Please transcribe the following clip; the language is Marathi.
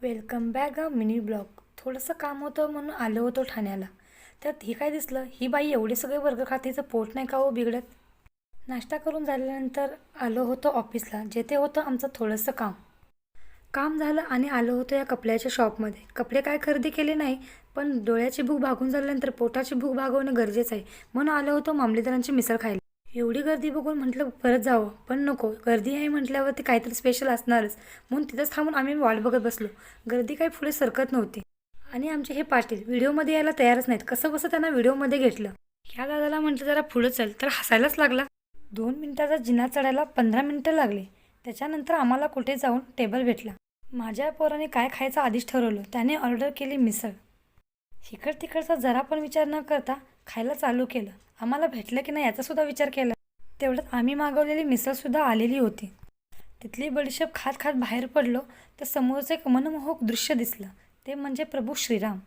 Welcome back a mini blog. थोडंसं काम होतं म्हणून आलो होतो ठाण्याला. त्यात हे काय दिसलं? ही बाई एवढे सगळे वर्ग खातीचं पोट नाही का हो बिघडत? नाश्ता करून झाल्यानंतर आलो होतो ऑफिसला जेथे होतं आमचं थोडंसं काम. काम झालं आणि आलो होतो या कपड्याच्या शॉपमध्ये. कपडे काय खरेदी केले नाही पण डोळ्याची भूक भागून झाल्यानंतर पोटाची भूक भागवणं गरजेचं आहे म्हणून आलो होतो मामलेदारांची मिसळ खायला. एवढी गर्दी बघून म्हटलं परत जावं. पण नको गर्दी आहे म्हटल्यावर ते काहीतरी स्पेशल असणारच. म्हणून तिथंच थांबून आम्ही वाट बघत बसलो. गर्दी काही पुढे सरकत नव्हती. आणि आमचे हे पाटील व्हिडिओमध्ये यायला तयारच नाहीत. कसं कसं त्यांना व्हिडिओमध्ये घेतलं? ह्या दादाला म्हटलं जरा पुढं चल. तर हसायलाच लागला. दोन मिनिटाचा जिना चढायला पंधरा मिनटं लागले. त्याच्यानंतर आम्हाला कुठे जाऊन टेबल भेटला. माझ्या पोराने काय खायचं आधीच ठरवलं. त्याने ऑर्डर केली मिसळ. इकड तिकडचा जरा पण विचार न करता खायला चालू केलं. आम्हाला भेटलं की नाही याचासुद्धा विचार केला. तेवढ्यात आम्ही मागवलेली मिसळसुद्धा आलेली होती. तिथली बडीशेप खात खात बाहेर पडलो तर समोरचं एक मनमोहक दृश्य दिसलं. ते म्हणजे प्रभू श्रीराम.